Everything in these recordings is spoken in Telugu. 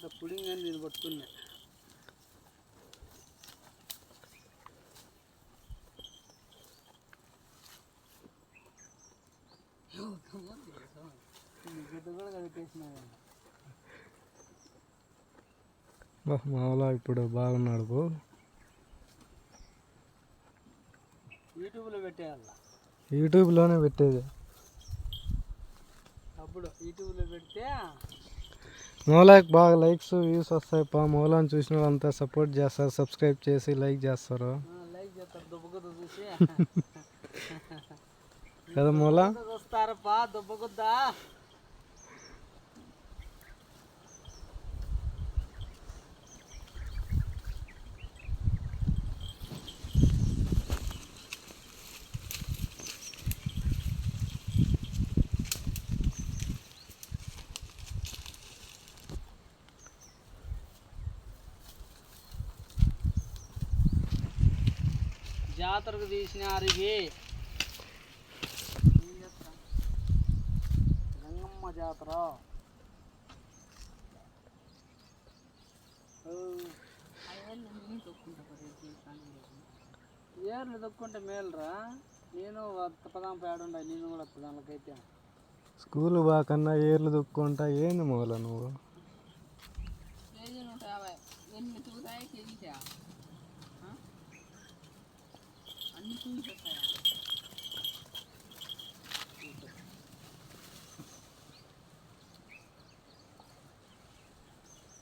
పెద్ద పుడింగ్ అని నేను పట్టుకున్నా. మామూలు ఇప్పుడు బాగున్నాడు బో. యూట్యూబ్లో పెట్టేయాల. యూట్యూబ్లోనే పెట్టేది. అప్పుడు యూట్యూబ్లో పెడితే మౌలాకి బాగా లైక్స్ వ్యూస్ వస్తాయి. పా మౌలాని చూసిన వాళ్ళంతా సపోర్ట్ చేస్తారు. సబ్స్క్రైబ్ చేసి లైక్ చేస్తారు. కదా మౌలా? జాతరకు తీసినారు ఇవి గంగమ్మ జాతర. ఓ. ఏర్లు దొక్కుంటే మేలురా. నేను పదాం పేడుండ నేను కూడా దానికైతే. స్కూల్ బాకన్నా ఏర్లు దుక్కుంటా ఏంది మౌలా నువ్వు?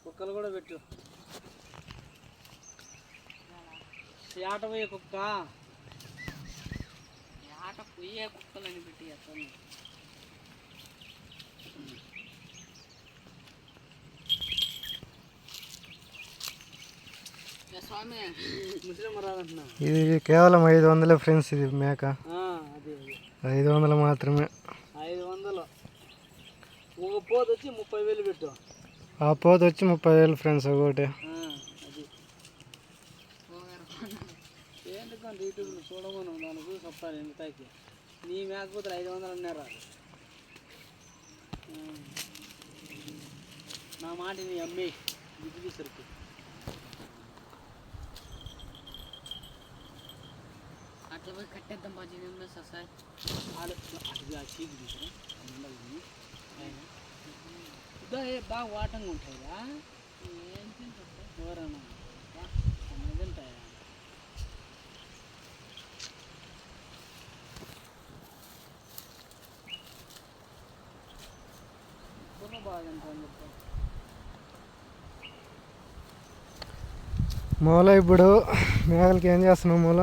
కుక్కలు కూడా పెట్టు. ఆట పోయే కుక్క. ఆట పోయే కుక్కలని పెట్టి అసలు ఇది కేవలం ఐదు వందలే ఫ్రెండ్స్ ఇది మేక. ఐదు వందలు మాత్రమే. ఐదు వందలు. ఒక పోతు వచ్చి ముప్పై వేలు పెట్టు. ఆ పోత వచ్చి ముప్పై వేలు ఫ్రెండ్స్ ఒకటి యూట్యూబ్లో చూడమను ఎంతకి నీ మేకపోతే ఐదు వందలు అన్నారా. నా మాట నీ అమ్మి దిగ్గు సరుకు అట్లా పోయి కట్టేద్దాం బాజీ నేను సార్ అటు చీకి తీసుకురా ఇదో ఏ బాగా వాటంగా ఉంటాయిరా ఎవరన్నా తింటాయా తింటాను చెప్పు మూల ఇప్పుడు మేకలకి ఏం చేస్తున్నావు మూల